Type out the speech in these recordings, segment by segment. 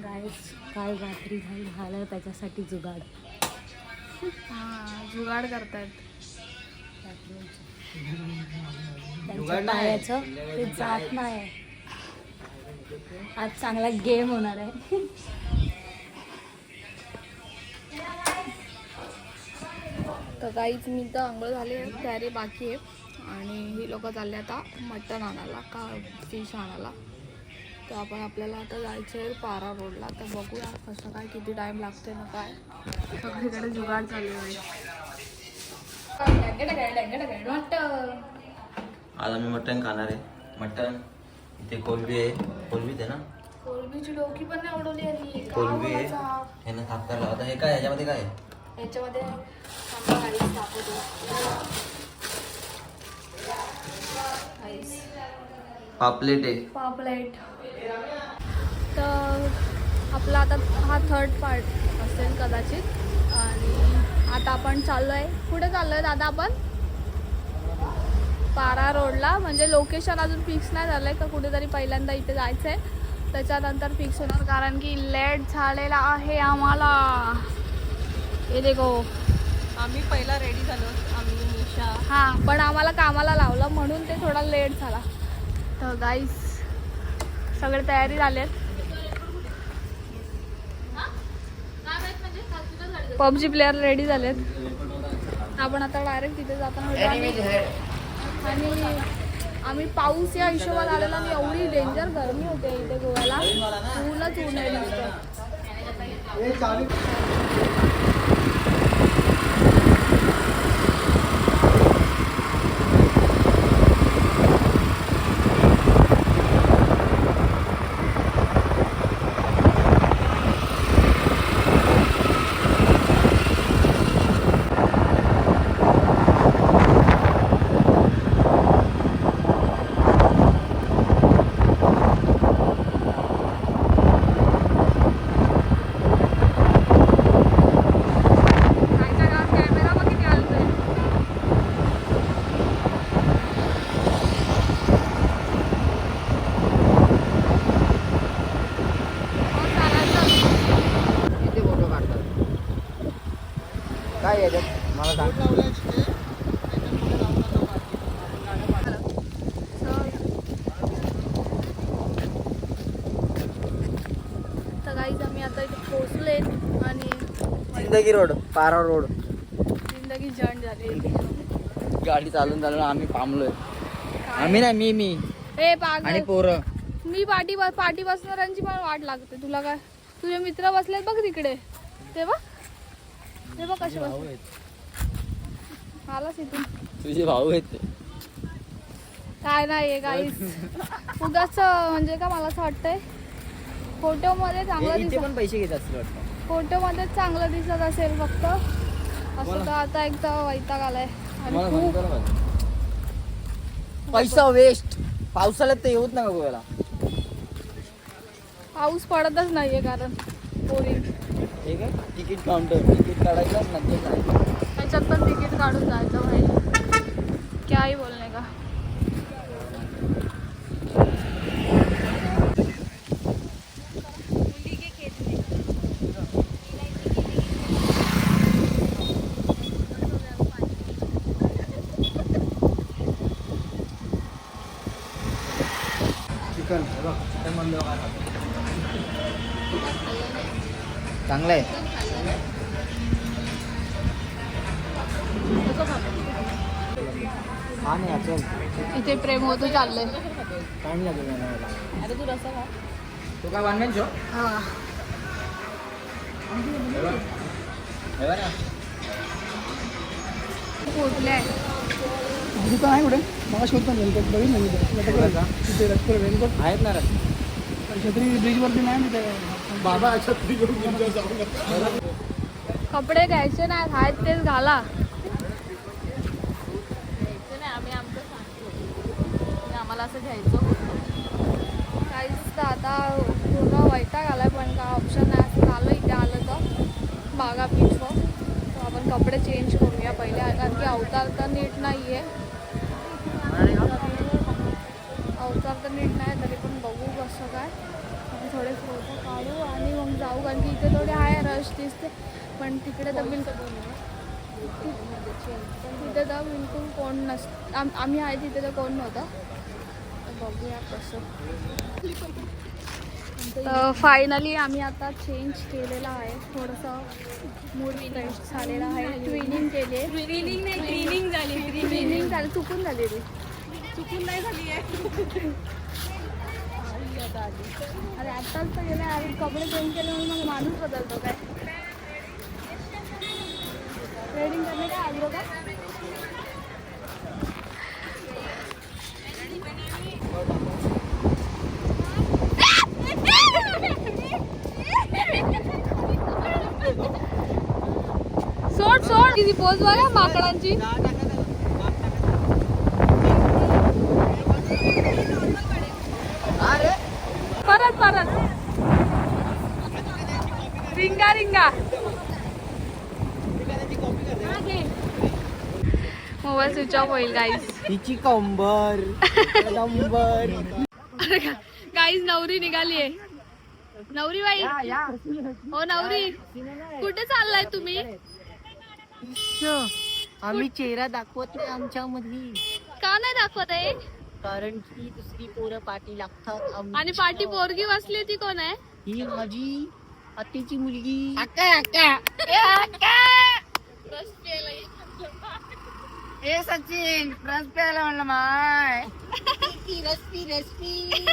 Guys काल रात्री झालं झालं त्याच्यासाठी जुगाड. हा जुगाड करतायत. त्यांच्या पायाचं ते जात नाही. आज चांगला गेम होणार आहे. तर काहीच मी तर आंघोळ झाली आहे तयारी बाकी आहे. आणि ही लोक चालले आता मटण आणायला का फिश आणायला. तर आपण आपल्याला आता जायचं आहे पारा रोडला. तर बघूया कसं काय किती टाईम लागते ना काय. सगळीकडे जुगाड चालू आहे आज आम्ही मटण खाणार आहे. मटण इथे कोलबी आहे. कोलबीच आहे ना? कोलबीची डोकी पण नाही उडवली कोलबी आहे? हे ना साफ करायला आता हे काय ह्याच्यामध्ये काय आहे? याच्यामध्ये पापलेट आहे. पापलेट. तर आपला आता हा थर्ड पार्ट असेल कदाचित. आणि आता आपण चाललो आहे कुठे चाललो आहे दादा आपण? पारा रोडला. म्हणजे लोकेशन अजून फिक्स नाही झालं आहे का कुठेतरी पहिल्यांदा इथे जायचं आहे त्याच्यानंतर फिक्स होणार कारण की लेट झालेला आहे आम्हाला. हे देखो. आम्ही पहिला रेडी झालो आम्ही निशा. हां पण आम्हाला कामाला लावलं म्हणून ते थोडा लेट झाला. तर गाईस सगळे तयारी झालेत. पबजी प्लेअर रेडी झालेत. आपण आता डायरेक्ट तिथे जाताना. आणि आम्ही पाऊस या हिशोबात आलेला आणि एवढी डेंजर गरमी होते इथे गोव्याला. ऊनच ऊन आहे नुसतं खायच्या गावात कॅमेरा बघ किती आलतोय मग चालायचं. किती फोटो काढतात काय याच्यात मला सांग तर काहीच आम्ही आता इथे पोहोचले आणि जिंदगी रोड पारा रोड. जिंदगी जण झाली. गाडी चालून चालून आम्ही पामलोय आम्ही नाही मी मी. ए आणि पोरं. मी पाठी पाठी बसणाऱ्यांची पण वाट लागते. तुला काय? तुझे मित्र बसलेत बघ तिकडे. ते बघ. ते बघ कसे बसले. आलाच इथून. तुझे भाऊ आहेत. काय नाही काहीच उगाच म्हणजे का मला असं वाटतंय? फोटो मध्ये चांगलं पण पैसे घेत असतील वाटतं. फोटो मध्ये चांगलं दिसत असेल फक्त. असं तर आता एकदा वैताग आलाय. आणि खूप? पैसा वेस्ट पावसाळ्यात तर येऊच नका गोव्याला. पाऊस पडतच नाहीये कारण पोरी हे तिकीट काउंटर. तिकीट काढायचं नंतर जायचं. त्याच्यात पण तिकीट काढून जायचं भाई काय बोलणे. का चाललंय. टाइम लागेल. अरे तू रसा खा तू काय बनवेन शो पोचले दुकान आहे कुठे? मला शोधतो रेनकोट बघितलं मी ते. तिथे रस्ते रेनकोट आहेत ना छत्री ब्रिजवरती नाही तिथे बाबा छत्री कपडे घ्यायचे नाही आहेत तेच घाला घ्यायचे नाही आम्ही आमचं सांगतो आणि आम्हाला असं घ्यायचं होतं. काहीच तर आता पूर्ण वैताग आलाय पण काय ऑप्शन नाही. असं आलं इथे आलं तर. बागा बीचवर तर आपण कपडे चेंज करूया पहिले. कारण की अवतार तर नीट नाही आहे अवतार तर नीट नाही तरी पण बघू कसं काय. थोडे फोटो काढू आणि मग जाऊ. कारण की इथे थोडे आहे रश दिसते. पण तिकडे तर बिलकुल तिथे तर बिलकुल कोण नस आम आम्ही आहे तिथे तर कोण नव्हतं. बघूया कसं. तर फायनली आम्ही आता चेंज केलेला आहे. थोडंसं मूड फ्रेश झालेला आहे. ट्विनिंग केली आहे. ट्विनिंग नाही ट्रेनिंग झाली. ट्विनिंग झाली. चुकून झालेली चुकून नाही झाली आहे. अरे आत्ताच तर गेले. अरे कपडे चेंज केले म्हणून मग माणूस बदलतो काय? ट्रेडिंग करणे काय आग्रो का किती पोच बघा माकडांची. परत परत. रिंगा रिंगा. मोबाईल स्विच ऑफ होईल गाईज तिची कंबर कंबर. गाईज नवरी निघाली आहे. नवरी बाई. हो नवरी. कुठे चाललाय तुम्ही? आम्ही चेहरा दाखवत नाही आमच्या मधली का नाही दाखवत आहे? कारण की दुसरी पोरं पाठी लागतात आमच्या. आणि पाठी पोरगी बसली ती कोण आहे? ही माझी आत्याची मुलगी. ए सचिन रस प्यायला म्हणलं माय. रसपी रसपी.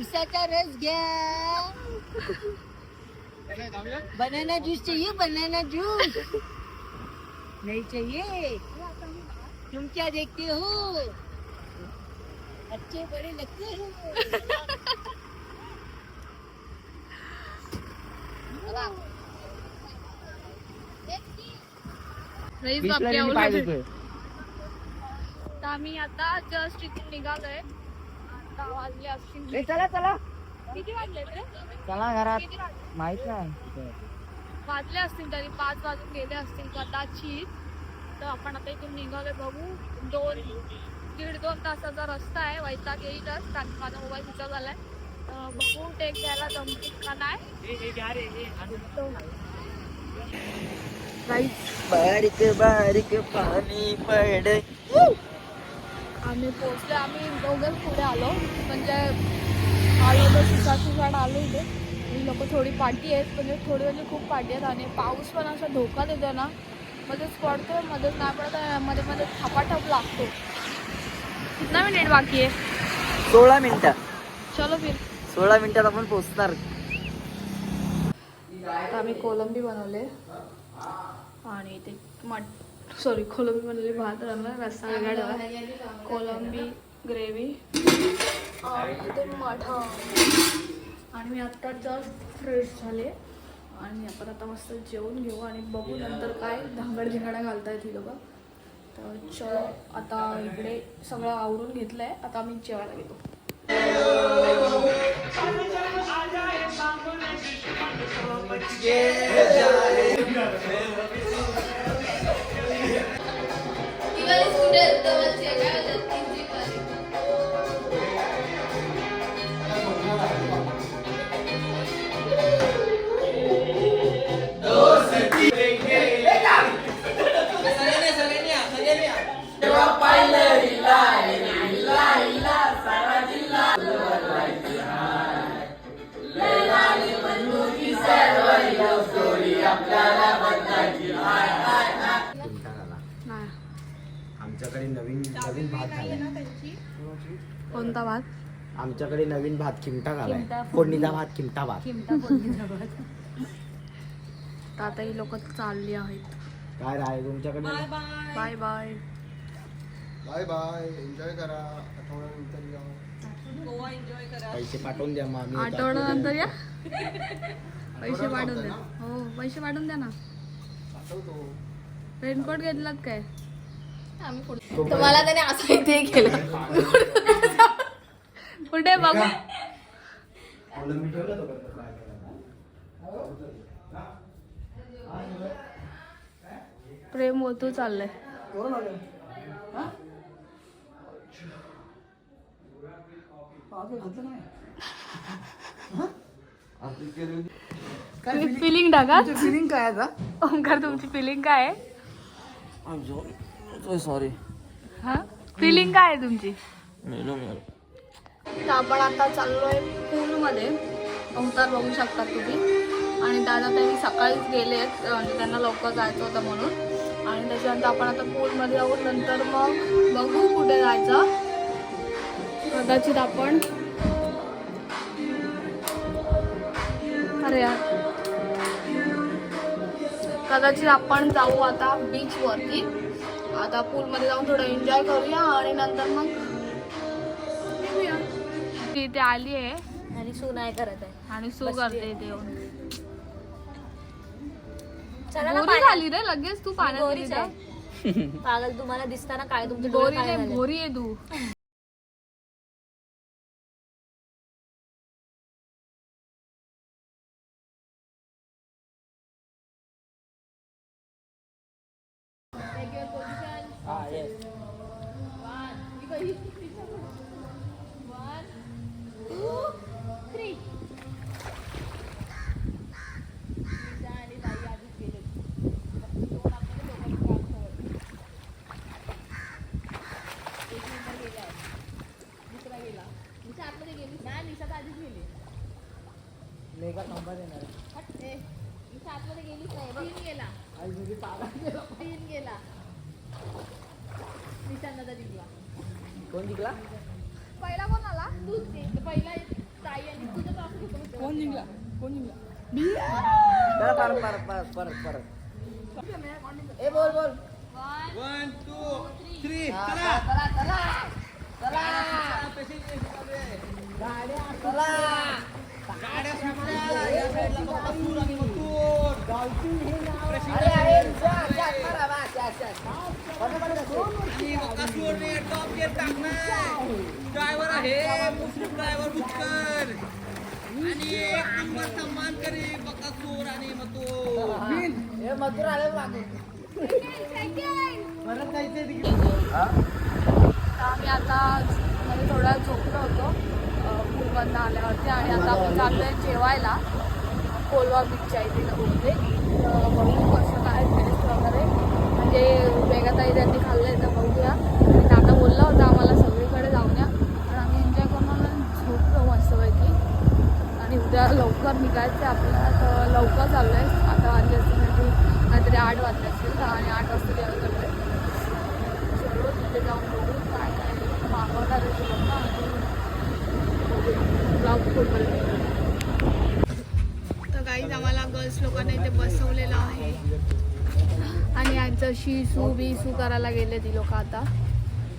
उसाचा रस घ्या. बनाना जूस चाहिए बनाना जूस नहीं चाहिए। तुम क्या देखते हो? अच्छे बड़े लगते हो। नाहीच बापरे आवडलं. तर आम्ही आता जस्ट इथून निघालोय. आता वाजले असतील चला चला. किती वाजले रे चला घरात. किती वाजले? माहीत नाही. वाजले असतील तरी पाच वाजून गेले असतील कदाचित. तर आपण आता इथून निघालोय बघू. दोन दीड दोन तासाचा रस्ता आहे. वैताग येईलच. कारण माझा मोबाईल स्विच झालाय. तर बघू टेक घ्यायला जमतील का नाही. बारीक बारीक पाणी पड. आम्ही पोहोचलो आम्ही दोघंच पुढे आलो. म्हणजे आलो तर सुसाट सुसाट आलो इथे. लोक थोडी पाठी आहेत म्हणजे थोडी म्हणजे खूप पाठी आहेत आणि पाऊस पण असा धोका देतो ना मध्येच पडतो मध्येच नाही पडत मध्ये मध्ये थपाथप लागतो. कितना मिनिट बाकी आहे? सोळा मिनिटं. चलो फिर. सोळा मिनिटात आपण पोहोचणार. आता आम्ही कोलंबी बनवले. आणि ते मट सॉरी कोलंबी बनवली भात राहिला रस्सा वेगळा कोलंबी ग्रेव्ही. आणि ते मठा. आणि मी आत्ता जस्ट फ्रेश झाले. आणि आपण आता मस्त जेवून घेऊ आणि बघू नंतर काय धांगड झिंगाडा घालतायत ही लोकं तर चलो आता इकडे सगळं आवरून घेतलं आहे आता आम्ही जेवायला घेतो. नाही आमच्याकडे नवीन भात किमटा किमटा झालाय फोडणी. फोडणीचा भात किमटा भात. किमटा फोडणीचा भात. तर आता ही लोक चालली आहेत. काय राय तुमच्याकडे? Bye bye. Bye bye. Enjoy करा. आठवड्यानंतर या. पैसे पाठवून द्या मग आम्ही येतो. आठवड्यानंतर या? पैसे पाठवून द्या. हो पैसे पाठवून द्या ना. पाठवतो. रेनकोट घेतलात काय? तुम्हाला त्याने असं इथे केलं. कुठे बघू? प्रेम ओतू चाललंय. हा? फिलिंग टाका. फिलिंग काय आहे आता? ओंकार तुमची फिलिंग काय आहे? सॉरी हा? फिलिंग काय आहे तुमची? तर आपण आता चाललोय पूलमध्ये. अवतार बघू शकता तुम्ही. आणि दादा त्यांनी सकाळीच गेले आहेत म्हणजे त्यांना लवकर जायचं होतं म्हणून. आणि त्याच्यानंतर आपण आता पूलमध्ये जाऊ नंतर मग बघू कुठे जायचं. कदाचित आपण अरे यार. कदाचित आपण जाऊ आता बीचवरती आता पूलमध्ये जाऊन थोडं एन्जॉय करूया आणि नंतर मग या इथे आली आहे आणि सू नाही करत आहे आणि सू करते इथे येऊन चला ना गोरी पाण्यात. झाली रे लगेच तू पाण्यात गोरीच. आहे पागल तुम्हाला दिसताना काय तुमचे डोळे गोरी काय नाही झाले? गोरी आहे तू कोण जिंकला पहिला कोण आला तू पहिला ताई आणि तुझं कोण जिंकला कोण जिंकला चला परत परत परत परत परत ए बोल बोल वन टू थ्री चला चला चला चला चला अरे अरे जा, जा, करा, बा, जा, जा. ड्रायव्हर आहे. मुस्लिम ड्रायव्हर आणि एक नंबर सन्मान करी. बकासूर आणि मतो हे मजूर आले परत आम्ही आता म्हणजे थोडा झोपलो होतो. पूलमधनं आल्यावरती आणि आता आपण चाललोय जेवायला. कोलवा बीचच्या इथे बहुते बघू कसं म्हणजे वेगाताई त्यांनी आहे तर बघूया. आणि दादा बोलला होता आम्हाला सगळीकडे जाऊन या. पण आम्ही एन्जॉय करून आम्ही झोपलो मस्तपैकी. आणि उद्या लवकर निघायचं आहे आपल्याला. तर लवकर चाललं आहे आता वाजले असतील म्हणजे काहीतरी आठ वाजले असतील. आणि आठ वाजता जेवण करतोय. चलो तिथे जाऊन बघू काय काय मागवणार आहे ते आणि ब्लॉग फुटबॉल तर काहीच आम्हाला गर्ल्स लोकांना इथे बसवलेलं आहे. आणि यांचं शी सू बी सू करायला गेले ती लोक आता.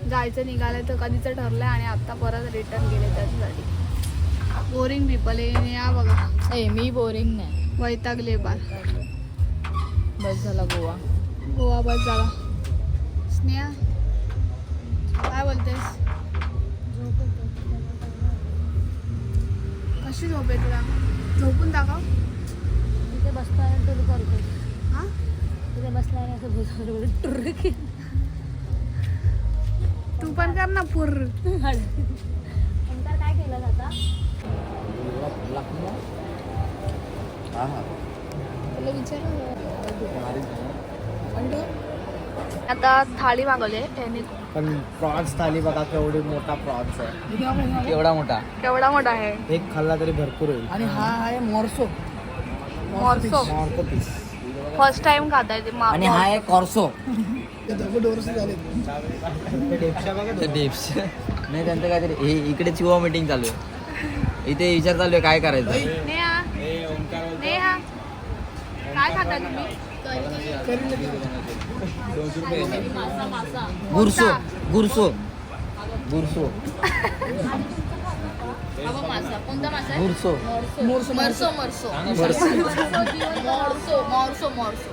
जायचं निघालं तर कधीचं ठरलंय आणि आता परत रिटर्न गेले त्याच्यासाठी. बोरिंग पीपल आहे या बघा. ए मी बोरिंग नाही. वैतागले बार बस झाला गोवा. गोवा बस झाला. स्नेहा काय बोलतेस? कशी झोप आहे तुला? झोपून दाखव. तिथे बसताना टूर करतो हा? तिथे बसल्याने असं भुजबळ टूर तू पण कर ना पूर. नंतर काय केलं जाता? हा हा आता थाळी मागवली यांनी पण प्रॉन्स थाली बघा केवढी मोठा प्रॉन्स आहे. एवढा मोठा? केवढा मोठा आहे? एक खाल्ला तरी भरपूर होईल. आणि हा आहे मोरसो. मॉर्सो. मॉर्को पीस. फर्स्ट टाइम खाता आणि हा आहे कॉर्सो डिप्स. नाही त्यांचं काहीतरी हे इकडे चिवा मीटिंग चालू आहे. इथे विचार चालू आहे काय करायचं? नेहा. नेहा. काय खाता तुम्ही? गुरसो. गुरसो. गुरसो. गुरसो मोरसो. मरसो. मरसो गुरसो मॉर्सो. मॉर्सो. मॉर्सो.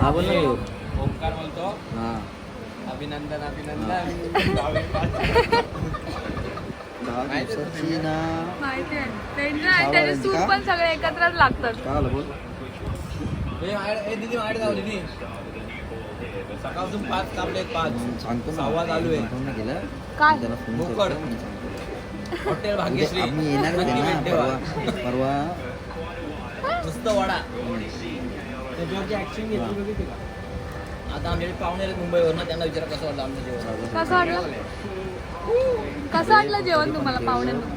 हा बोल ना तू ओंकार बोलतो. हा. अभिनंदन अभिनंदन. दहा दिवसाची ना. माहिती आहे. त्यांचं आणि त्याचे सूप पण सगळे एकत्रच लागतात. काय बोल? दिदी सकाळपासून पाच कापले पाच. सांगतो ना. सहावा चालू आहे. फोन नाही केला काय? त्याला फोन बोकड. करतो आणि सांगतो. हॉटेल भाग्यश्री. आम्ही येणार होते नक्की ना भेट. परवा परवा. नुसतं वडा. आता आमच्याकडे पाहुणे आले मुंबईवर ना त्यांना विचारा कसं वाटलं आमचं जेवण. कसं वाटलं? कसं वाटलं जेवण तुम्हाला पाहुण्यांना?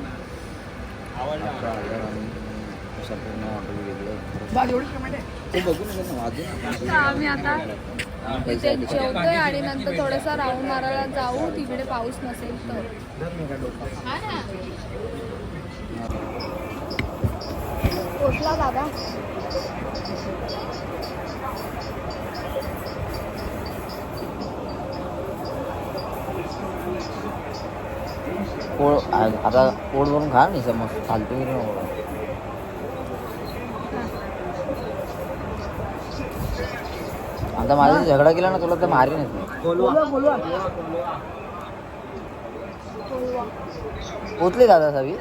वेगळं ते बघू नका ना तर आम्ही आता इथे जेवतोय आणि नंतर थोडासा राऊंड मारायला जाऊ तिकडे पाऊस नसेल तर. हा पोचला दादा. पोळ आता पोट भरून खा नाही समज फालतू नको आता माझा झगडा केला ना तुला तर मारी नाही. बोलवा. बोलवा पोचले दादा सवी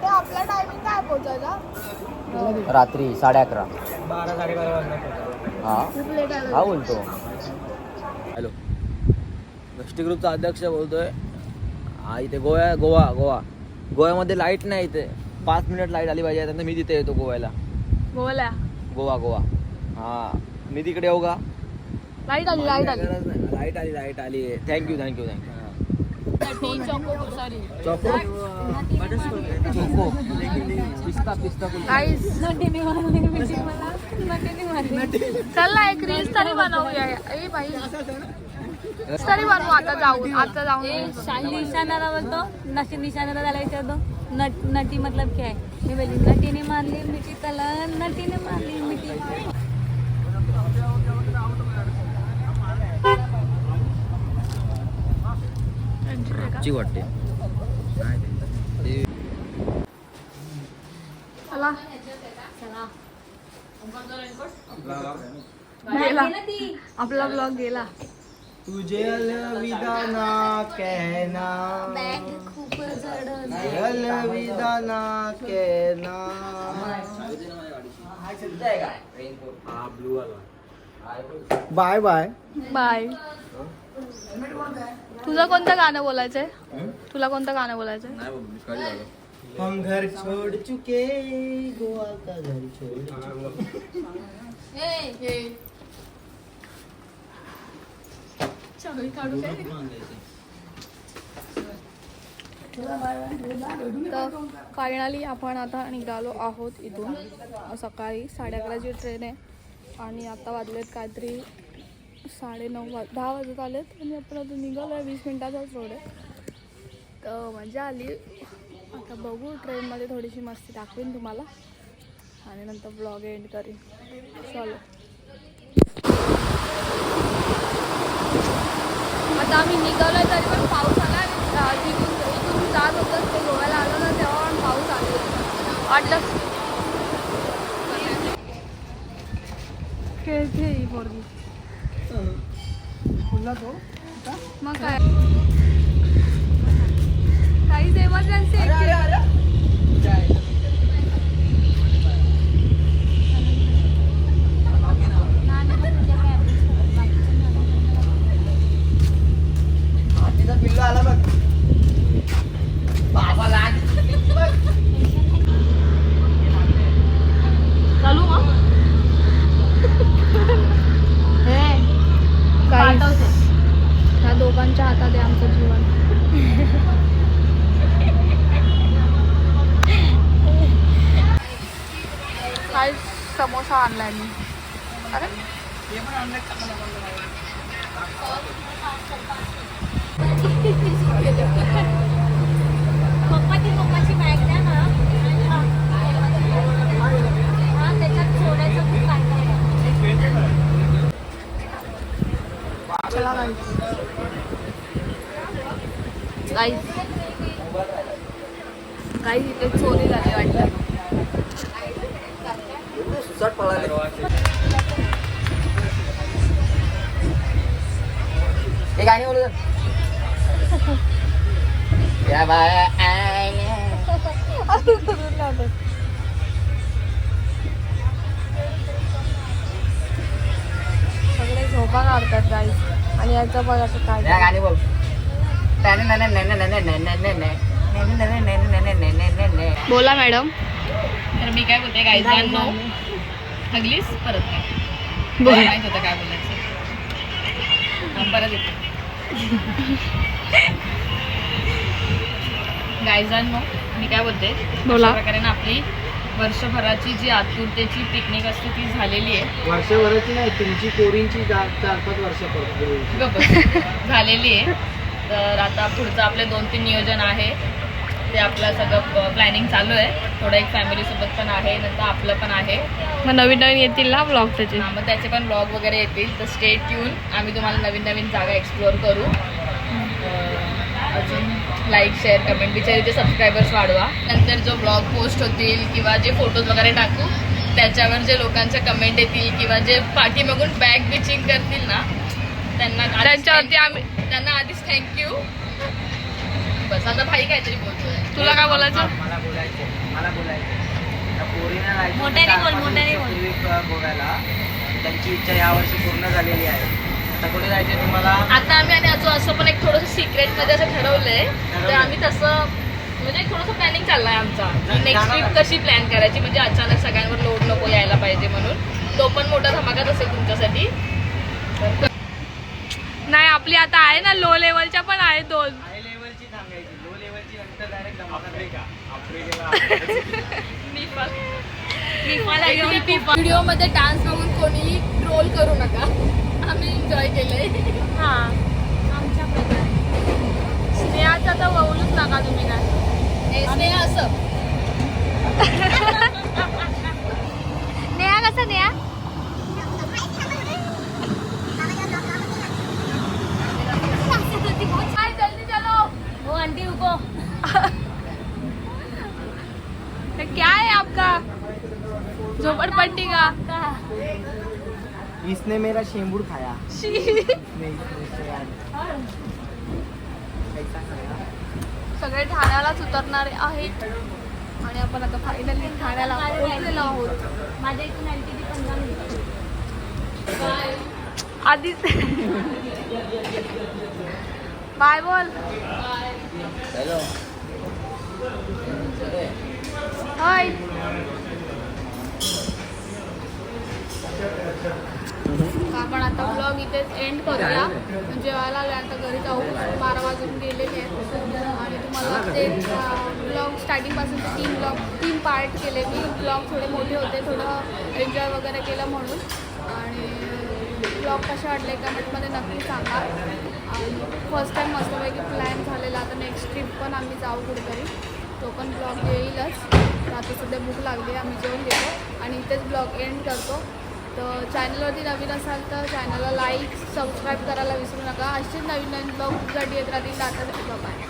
ते आपला टायमिंग काय पोचायचा रात्री साडे अकरा हा. हा बोलतो. हॅलो. गोष्टी ग्रुपचा अध्यक्ष बोलतोय. हा इथे गोवा गोवा गोवा. गोव्यामध्ये लाइट नाही इथे. पाच मिनिट लाइट आली पाहिजे त्यानंतर मी तिथे येतो गोव्याला. बोला गोवा गोवा. हा मी तिकडे येऊ का? लाइट आली लाइट आली. गरज नाही. लाइट आली लाइट आली. Thank you thank you thank you sorry choco choco पिस्ता पिस्ता गाईस नटीने मारली मिठी मला नटीने मारली चल ना एक रील्स तरी बनवूया. ए भाई Reels तरी बनवू आता जाऊन आता जाऊन. शाही निशाणाला बोलतो. नशी निशाणाला त्याला विचारतो. नट नटी मतलब क्या मी बोली नटीने मारली मिठी त्याला नटीने मारली मिठी. ची वाटते चला गेला गेला आपला ब्लॉग गेला तुझे अलविदा ना कहना खूप जड अलविदा ना कहना बाय बाय. बाय. तुझं कोणतं गाणं बोलायचंय? तुला कोणतं गाणं बोलायचंय? हम घर छोड़ चुके गोवा का घर छोड़ तर फायनली आपण आता निघालो आहोत इथून. सकाळी साडे अकराची ट्रेन आहे. आणि आता वाजलेत काहीतरी साडेनऊ वाज दहा वाजत आलेत आणि आपण आता निघालो आहे वीस मिनटाचाच रोड आहे. तर मजा आली. आता बघू ट्रेनमध्ये थोडीशी मस्ती दाखवीन तुम्हाला. आणि नंतर ब्लॉग एंड करीन. चलो आता आम्ही निघालो आहे तरी पण पाऊस आला आहे तिथून इथून जात होतं ते गोव्याला आलो ना तेव्हा पण पाऊस आला वाटलं खेळते ही पोरगी बोलला तो. मग काय काहीच एमर्जन्सी पिल्लू आला बघ चालू मग ह्या दोघांच्या हातात आहे आमचं जीवन काय समोसा आणलाय मी अरे पप्पाची पप्पाची बॅग द्या ना हा त्याच्यात सोडायचं खूप काय काय आहे. चला गाईस गाईस इथे चोरी झाली वाटतं. चट पळाले हे गाणी बोलू या बाय सगळे झोपा काढतात गाईस आणि याचं बघ असं काय गाणी बोल बोला मॅडम तर मी काय बोलते गायजांनो हगलीस परत काय? माहीत होतं काय बोलायचं. हा, परत येते. गायजांनो मी काय बोलते? बोला. अशा प्रकारे ना आपली वर्षभराची जी आतुरतेची पिकनिक असते ती झालेली आहे. वर्षभराची नाही तुमची पोरींची चार चार पाच वर्षापूर्वी गप्प बस. झालेली आहे. तर आता पुढचं आपले दोन तीन नियोजन आहे. ते आपलं सगळं प्लॅनिंग चालू आहे. थोडं एक फॅमिलीसोबत पण आहे नंतर आपलं पण आहे. मग नवीन नवीन येतील ना ब्लॉग त्याचे? हा, मग त्याचे पण ब्लॉग वगैरे येतील. तर स्टेट येऊन आम्ही तुम्हाला नवीन नवीन जागा एक्सप्लोअर करू. अजून लाईक शेअर कमेंट बिचारीचे सबस्क्रायबर्स वाढवा. नंतर जो ब्लॉग पोस्ट होतील किंवा जे फोटोज वगैरे टाकू त्याच्यावर जे लोकांच्या कमेंट येतील किंवा जे पाठीमागून बॅग बिचिंग करतील ना त्यांना त्यांच्यावरती आम्ही त्यांना आधीच थँक्यू बस. आता भाई काहीतरी बोलतोय. तुला काय बोलायचं? मला बोलायचं मला बोलायचं मोठ्याने चार बोल, मोठ्याने बोल. गोव्याला त्यांची इच्छा यावर्षी पूर्ण झालेली आहे. आता कुठे जायचं तुम्हाला? आता आम्ही आणि अजून असं पण एक थोडंसं सिक्रेटमध्ये असं ठरवलंय. तर आम्ही तसं म्हणजे थोडंसं प्लॅनिंग चाललाय आमचा. नेक्स्ट ट्रिप कशी प्लॅन करायची? म्हणजे अचानक सगळ्यांवर लोड नको यायला पाहिजे म्हणून. तो पण मोठा धमाकाच असेल तुमच्यासाठी. नाही आपली आता आहे ना लो लेवलच्या पण आहेत दोन हाय लेवलची सांगायची लो लेवलची नंतर डायरेक्ट आफ्रिका व्हिडिओमध्ये डान्स बघून कोणी ट्रोल करू नका. आम्ही एन्जॉय केलंय. हा. आमच्या प्रकारे. स्नेहाचा तर वळूच नका तुम्ही काय स्नेहा असं. नेहा कसं नेहा हाय, जल्दी चलो हो आंटी रुको ये क्या है आपका झोपड़पट्टी का इसने मेरा शेंबूड खाया? सगळे ठाण्यालाच उतरणारे आहेत. आणि आपण आता फायनली ठाण्याला पोहोचलेलो आहोत. माझ्या इथून आंटी ती पंधरा मिनिटं आधीच. बाय बोल. हॅलो हाय आपण आता ब्लॉग इथेच एंड करूया. म्हणजे जेवायला आले आता घरी जाऊ बारा वाजून गेलेले आहेत आणि तुम्हाला ते ब्लॉग स्टार्टिंगपासून तीन ब्लॉग तीन पार्ट केले मी. ब्लॉग थोडे मोठे होते थोडं एन्जॉय वगैरे केलं म्हणून. आणि ब्लॉग कसे वाटले कमेंटमध्ये नक्की सांगा. आणि फर्स्ट टाईम मस्तपैकी प्लॅन झालेला. आता नेक्स्ट ट्रिप पण आम्ही जाऊ कुठेतरी. तो पण ब्लॉग येईलच. आता सध्या भूक लागली आम्ही जेवण घेतो. आणि इथेच ब्लॉग एंड करतो. तर चॅनलवरती नवीन असाल तर चॅनलला लाईक सबस्क्राईब करायला विसरू नका. असेच नवीन नवीन ब्लॉग तुमच्यासाठी येत राहतील. आता बाय